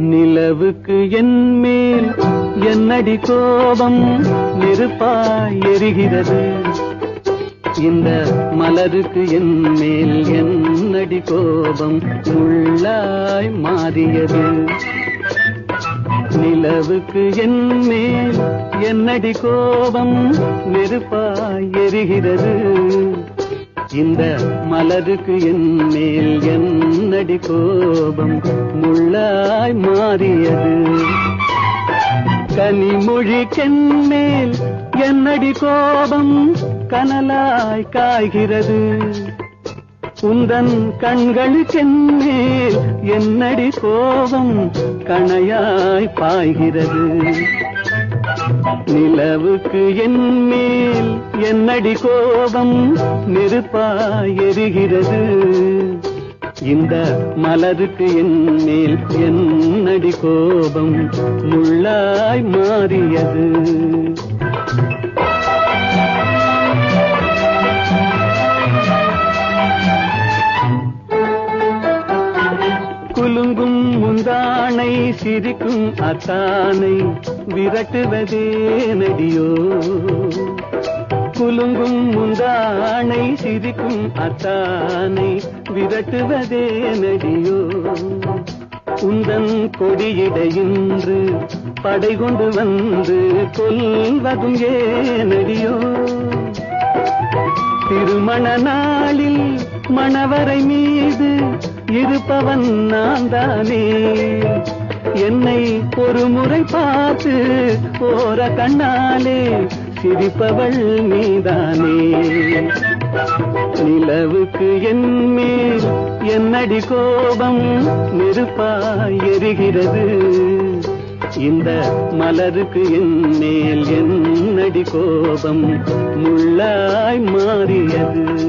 நிலவுக்கு என் மேல் என்னடி கோபம் நெருப்பாய் எரிகிறது. இந்த மலருக்கு என் மேல் என்னடி கோபம் முள்ளாய் மாறியது. நிலவுக்கு என் மேல் என்னடி கோபம் நெருப்பாய் எரிகிறது. இந்த மலருக்கு என் மேல் என்னடி கோபம்? முள்ளாய் மாறியது. கனிமொழி மேல் என்னடி கோபம்? கனலாய் காய்கிறது. உந்தன் கண்களுக்கென்மேல் என்னடி கோபம்? கணையாய் பாய்கிறது. நிலவுக்கு என் மேல் என்னடி கோபம் நெருப்பா எரிகிறது. இந்த மலருக்கு என் மேல் என்னடி கோபம் முள்ளாய் மாறியது. சிரிக்கும் முந்தானை சிரிக்கும் அத்தானை விரட்டுவதே நடியோ. குலுங்கும் முந்தானை சிரிக்கும் அத்தானை விரட்டுவதே நடியோ. உந்தன் கொடியிடையின்று படை கொண்டு வந்து கொல்வதும் ஏனடியோ திருமண நாளில் மணவரை மீது இருப்பவன் நான் தானே என்னை ஒரு முறை பார்த்து போற கண்ணாலே சிரிப்பவள் நீதானே. நிலவுக்கு என்மே என்னடி கோபம் நெருப்பாய் எரிகிறது. இந்த மலருக்கு என் மேல் என்னடி கோபம் முள்ளாய் மாறியது.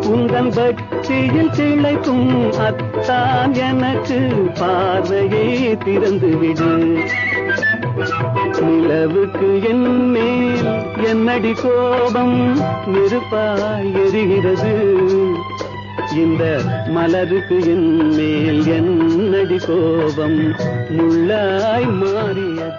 உந்தன் பக்தியில் திளைக்கும் அத்தான் எனக்கு பார்வையை திறந்துவிடு. நிலவுக்கு என் மேல் என்னடி கோபம் நெருப்பாய் எரிகிறது. இந்த மலருக்கு என் மேல் என்னடி கோபம் முள்ளாய் மாறியது.